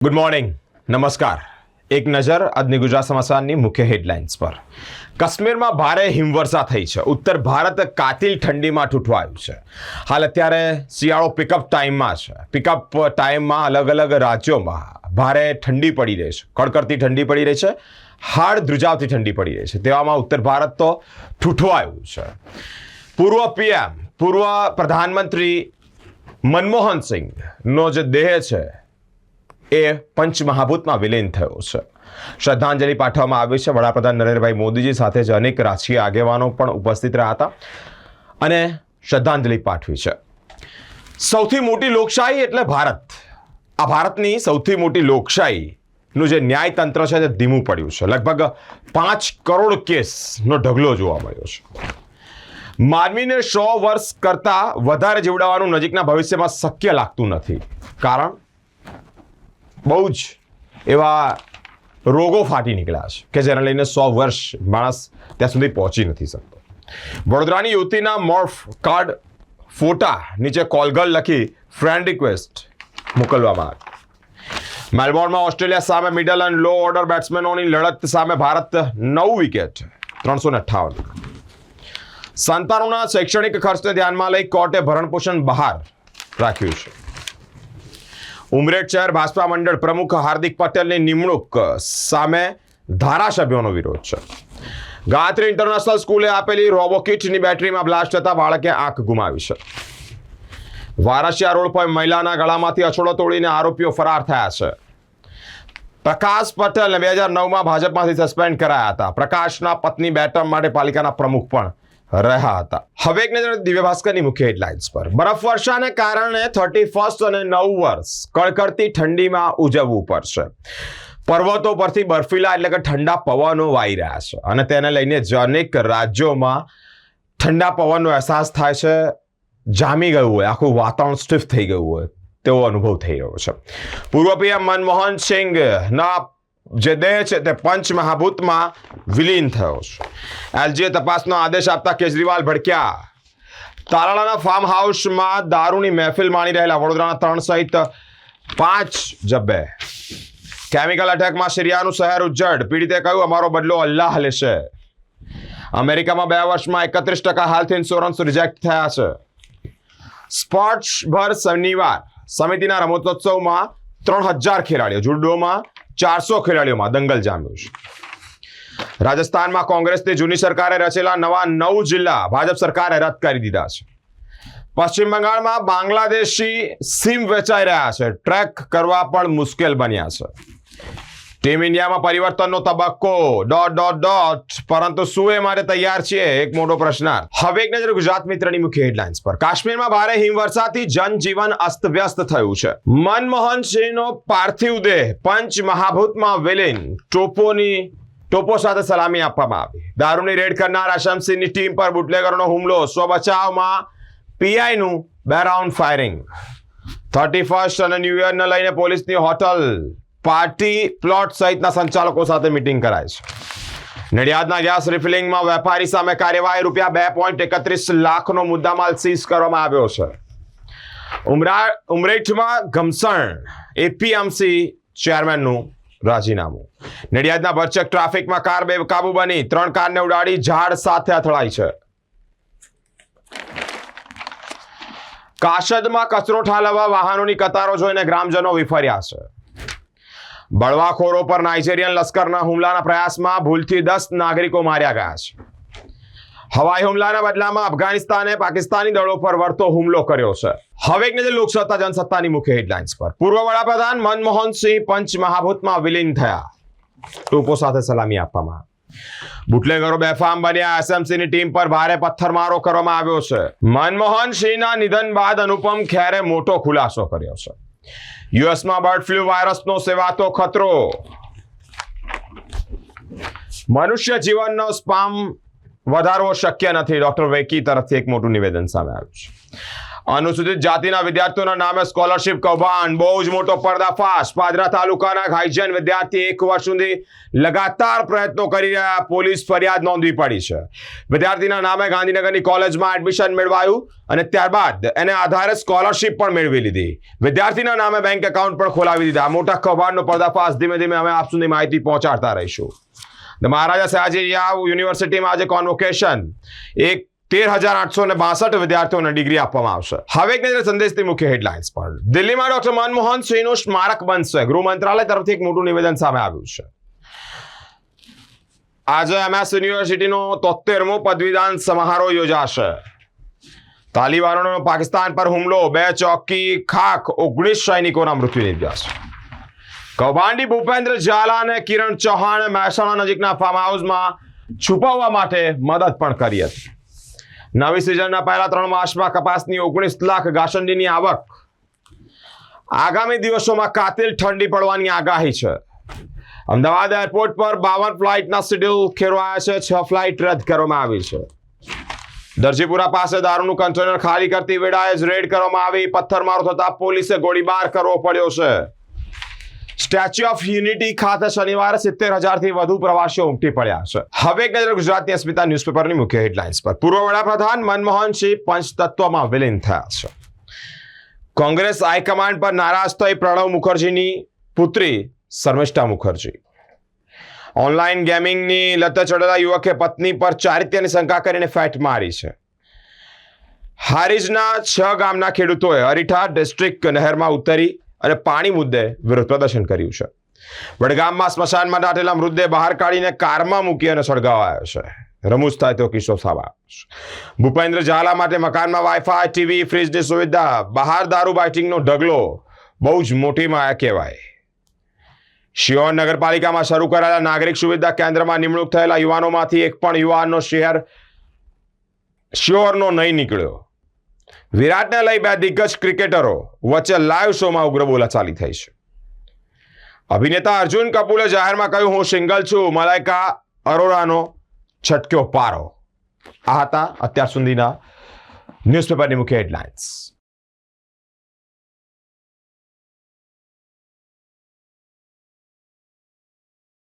Good morning નમસ્કાર એક નજર આજની ગુજરાત સમાચારની મુખ્ય હેડલાઇન્સ પર. કાશ્મીરમાં ભારે હિમવર્ષા થઈ છે. ઉત્તર ભારત કાતિલ ઠંડીમાં ઠૂઠવાયું છે. હાલ અત્યારે શિયાળો પિકઅપ ટાઈમમાં છે. પિકઅપ ટાઈમમાં અલગ અલગ રાજ્યોમાં ભારે ઠંડી પડી રહી છે. કડકડતી ઠંડી પડી રહી છે. હાડ ધ્રુજાવતી ઠંડી પડી રહી છે. તેવામાં ઉત્તર ભારત તો ઠૂઠવાયું છે. પૂર્વ પીએમ પૂર્વ પ્રધાનમંત્રી મનમોહન સિંહનો જે દેહ છે એ પંચમહાભૂતમાં વિલીન થયો છે. શ્રદ્ધાંજલિ પાઠવવામાં આવી છે. વડાપ્રધાન નરેન્દ્રભાઈ મોદીજી સાથે જ અનેક રાજકીય આગેવાનો પણ ઉપસ્થિત રહ્યા હતા અને શ્રદ્ધાંજલિ પાઠવી છે. સૌથી મોટી લોકશાહી એટલે ભારત. આ ભારતની સૌથી મોટી લોકશાહીનું જે ન્યાયતંત્ર છે તે ધીમું પડ્યું છે. લગભગ પાંચ કરોડ કેસનો ઢગલો જોવા મળ્યો છે. માનવીને સો વર્ષ કરતાં વધારે જીવડાવવાનું નજીકના ભવિષ્યમાં શક્ય લાગતું નથી. કારણ બહુ જ એવા રોગો ફાટી નીકળ્યા છે કે જેને લઈને સો વર્ષ માણસ ત્યાં સુધી પહોંચી નથી શકતો. વડોદરાની યુવતીના મોર્ફ કાર્ડ ફોટા નીચે કોલગલ લખી ફ્રેન્ડ રિક્વેસ્ટ મોકલવામાં આવી. મેલબોર્નમાં ઓસ્ટ્રેલિયા સામે મિડલ એન્ડ લો ઓર્ડર બેટ્સમેનોની લડત સામે ભારત નવ વિકેટ ત્રણસો ને અઠ્ઠાવન. સંતાનોના શૈક્ષણિક ખર્ચને ધ્યાનમાં લઈ કોર્ટે ભરણપોષણ બહાર રાખ્યું છે. ઉમરેઠ શહેર ભાજપા મંડળ પ્રમુખ હાર્દિક પટેલની નિમણૂક સામે ધારાસભ્યોનો વિરોધ છે. ગાયત્રી ઇન્ટરનેશનલ સ્કૂલે આપેલી રોબોકિટની બેટરીમાં બ્લાસ્ટ થતા બાળકે આંખ ગુમાવી છે. વારસિયા રોડ પર મહિલાના ગળામાંથી અછોડો તોડીને આરોપીઓ ફરાર થયા છે. પ્રકાશ પટેલ બે હજાર નવમાં ભાજપમાંથી સસ્પેન્ડ કરાયા હતા. પ્રકાશના પત્ની બેટમ માટે પાલિકાના પ્રમુખ પણ રહ્યા હતા. હવે એક નજર દિવ્ય ભાસ્કરની મુખ્ય હેડલાઇન્સ પર. બરફ વર્ષાને કારણે થર્ટી ફર્સ્ટ અને નવ વર્ષ કડકડતી ઠંડીમાં ઉજવવું પડશે. પર્વતો પરથી બર્ફીલા એટલે કે ઠંડા પવનો વાઈ રહ્યા છે અને તેને લઈને અનેક રાજ્યોમાં ઠંડા પવનનો અહેસાસ થાય છે. જામી ગયું હોય, આખું વાતાવરણ સ્ટિફ થઈ ગયું હોય તેવો અનુભવ થઈ રહ્યો છે. પૂર્વ પીએમ મનમોહન સિંઘના જે દેહ છે તે પંચ મહાભૂતમાં વિલીન થયો છે. એલજીએ તપાસનો આદેશ આપતા કેજરીવાલ ભડક્યા. તાલાળાના ફાર્મ હાઉસમાં દારૂની મહેફિલ માણી રહેલા વડોદરાના ત્રણ સહિત પાંચ જબ્બે. કેમિકલ અટેકમાં સિરિયાનું શહેર ઉજ્જડ. પીડિતે કહ્યું, અમારો બદલો અલ્લાહ લેશે. અમેરિકામાં બે વર્ષમાં એકત્રીસ ટકા હેલ્થ ઇન્સ્યોરન્સ રિજેક્ટ થયા છે. સ્પોર્ટ્સ ભર શનિવાર સમિતિના રમતોત્સવમાં ત્રણ હજાર ખેલાડીઓ, જુડોમાં ચારસો ખેલાડીઓમાં દંગલ જામ્યું છે. રાજસ્થાનમાં કોંગ્રેસની જૂની સરકારે રચેલા નવા નવ જિલ્લા ભાજપ સરકારે રદ કરી દીધા છે. પશ્ચિમ બંગાળમાં બાંગ્લાદેશી સિમ વેચાઈ રહ્યા છે. ટ્રેક કરવા પણ મુશ્કેલ બન્યા છે. ટીમ ઇન્ડિયામાં પરિવર્તનનો તબક્કો. ડોટ ડોટ ડોટ પરંતુ શું એ માટે તૈયાર છીએ એક મોટો પ્રશ્ન. હવે એક નજર ગુજરાત મિત્રની મુખ્ય હેડલાઇન્સ પર. કાશ્મીરમાં ભારે હિમવર્ષાથી જનજીવન અસ્તવ્યસ્ત થયું છે. મનમોહન સિંહનો પાર્થિવ દેહ પંચ મહાભૂતમાં વિલીન. ટોપોની, ટોપો સાથે સલામી આપવામાં આવી. દારૂની રેડ કરનાર આશમસિંહની ટીમ પર બુટલેગરનો હુમલો. સ્વબચાવમાં પીઆઈનું બે રાઉન્ડ ફાયરિંગ. થર્ટી ફર્સ્ટ અને ન્યૂ યરને લઈને પોલીસની હોટલ. પાર્ટી પ્લોટ સહિતના સંચાલકો સાથે મિટિંગ કરાય છે. નડિયાદના ગેસ રિફિલિંગમાં વેપારી સામે કાર્યવાહી રૂપિયા બે પોઈન્ટ એકત્રીસ લાખનો મુદ્દામાલ સીઝ કરવામાં આવ્યો છે. ઉમરા ઉમરેઠમાં ઘમસણ, એપીએમસી ચેરમેનનું રાજીનામું. નડિયાદના ભરચક ટ્રાફિકમાં કાર બેકાબુ બની, ત્રણ કારને ઉડાડી ઝાડ સાથે અથડાઈ છે. કાશદમાં કચરો ઠાલવવા વાહનોની કતારો જોઈને ગ્રામજનો વિફર્યા છે. બળવાખોરો પર નાઇજેરિયન લશ્કરના હુમલાના પ્રયાસમાં ભૂલથી દસ નાગરિકો માર્યા ગયા છે. હવાઈ હુમલાના બદલામાં અફઘાનિસ્તાને પાકિસ્તાની દળો પર વળતો હુમલો કર્યો છે. હવે એક નજર લોકસત્તા જનસત્તાની મુખ્ય હેડલાઇન્સ પર. પૂર્વ વડાપ્રધાન મનમોહન સિંહ પંચ મહાભૂતમાં વિલીન થયા. ટૂંકો સાથે સલામી આપવામાં બુટલેગરો બેફામ બન્યા. એસએમસીની ટીમ પર ભારે પથ્થરમારો કરવામાં આવ્યો છે. મનમોહન સિંહના નિધન બાદ અનુપમ ખેરે મોટો ખુલાસો કર્યો છે. યુએસમાં બર્ડ ફ્લુ વાયરસનો સેવાતો ખતરો. મનુષ્ય જીવનનો સ્પામ વધારવો શક્ય નથી. ડોક્ટર વેકી તરફથી એક મોટું નિવેદન સામે આવ્યું છે. અનુસૂચિત જાતિના વિદ્યાર્થીઓના નામે સ્કોલરશિપ કૌભાંડ. બહુ જ મોટો પર્દાફાશ. પાદરા તાલુકાના હાઈજન વિદ્યાર્થી એક વર્ષ સુધી લગાતાર પ્રયત્નો કરી રહ્યા. પોલીસ ફરિયાદ નોંધવી પડી છે. વિદ્યાર્થીના નામે ગાંધીનગરની કોલેજમાં એડમિશન મેળવાયું અને ત્યારબાદ એને આધારે સ્કોલરશિપ પણ મેળવી લીધી. વિદ્યાર્થીના નામે બેંક એકાઉન્ટ પણ ખોલાવી દીધા. મોટા કૌભાંડનો પર્દાફાશ ધીમે ધીમે અમે આપ સુધી માહિતી પહોંચાડતા રહીશું. મહારાજા સયાજી યુનિવર્સિટીમાં આજે કોન્વોકેશન એક તેર હજાર આઠસો ને બાસઠ વિદ્યાર્થીઓને ડિગ્રી આપવામાં આવશે. હવે એક નજર સંદેશથી મુખ્ય હેડલાઇન્સ પર. દિલ્હીમાં ડોક્ટર મનમોહન સિંહનું સ્મારક બનશે. ગૃહ મંત્રાલય તરફથી એક મોટું નિવેદન સામે આવ્યું છે. આજે એમએસ યુનિવર્સિટીનો તોતેરમો પદવીદાન સમારોહ યોજાશે. તાલિબાનોનો પાકિસ્તાન પર હુમલો, બે ચોકી, ખાખ, ઓગણીસ સૈનિકોના મૃત્યુ નિપજ્યા છે. કૌભાંડી ભૂપેન્દ્ર ઝાલા અને કિરણ ચૌહાણે મહેસાણા નજીકના ફાર્મ હાઉસમાં છુપાવવા માટે મદદ પણ કરી હતી. નવી સિઝનના પહેલા ત્રણ માસમાં કપાસની ઓગણીસ લાખ ઘાસંડીની આવક. આગામી દિવસોમાં કાતિલ ઠંડી પડવાની આગાહી છે. અમદાવાદ એરપોર્ટ પર બાવન ફ્લાઇટના શેડ્યુલ ખેરવાયા છે. છ ફ્લાઇટ રદ કરવામાં આવી છે. દરજીપુરા પાસે દારૂનું કન્ટેનર ખાલી કરતી વેળાએ જ રેડ કરવામાં આવી. પથ્થરમારો થતા પોલીસે ગોળીબાર કરવો પડ્યો છે. સ્ટેચ્યુ ઓફ યુનિટી ખાતે શનિવારે સિત્તેર હજારથી વધુ પ્રવાસીઓ ઉમટી પડ્યા છે. હવે નજર ગુજરાતની અસ્મિતા ન્યૂઝપેપરની મુખ્ય હેડલાઇન્સ પર. પૂર્વ વડાપ્રધાન મનમોહન સિંહ પંચતત્વમાં વિલીન થયા છે. કોંગ્રેસ હાઈકમાન્ડ પર નારાજ થઈ પ્રણવ મુખર્જીની પુત્રી શર્મિષ્ઠા મુખર્જી. ઓનલાઈન ગેમિંગની લતે ચડેલા યુવકે પત્ની પર ચારિત્યની શંકા કરીને ફેટ મારી છે. હારીજના છ ગામના ખેડૂતોએ અરીઠા ડિસ્ટ્રિક્ટ નહેરમાં ઉતરી અને પાણી મુદ્દે વિરોધ પ્રદર્શન કર્યું છે. વડગામમાં સ્મશાનમાં દાટેલા મૃતદેહ બહાર કાઢીને કારમાં મૂકી અને સળગાવાયો છે. રમૂજ થાય તો કિસ્સો સામે ભૂપેન્દ્ર ઝાલા માટે મકાનમાં વાઈફાઈ ટીવી ફ્રીજની સુવિધા, બહાર દારૂ બાઇટિંગનો ઢગલો, બહુ જ મોટી માયા કહેવાય. શિહોર નગરપાલિકામાં શરૂ કરાયેલા નાગરિક સુવિધા કેન્દ્રમાં નિમણૂક થયેલા યુવાનોમાંથી એક પણ યુવાનનો શહેર શિયોરનો નહીં નીકળ્યો. વિરાટને લઈ બે દિગ્ગજ ક્રિકેટરો વચ્ચે લાઈવ શોમાં ઉગ્ર બોલાચાલી થઈ છે. અભિનેતા અર્જુન કપૂરે જાહેરમાં કહ્યું, હું સિંગલ છું. મલાઈકા અરોરાનો છટક્યો પારો. આ હતા અત્યાર સુધીના ન્યૂઝપેપરની મુખ્ય હેડલાઇન્સ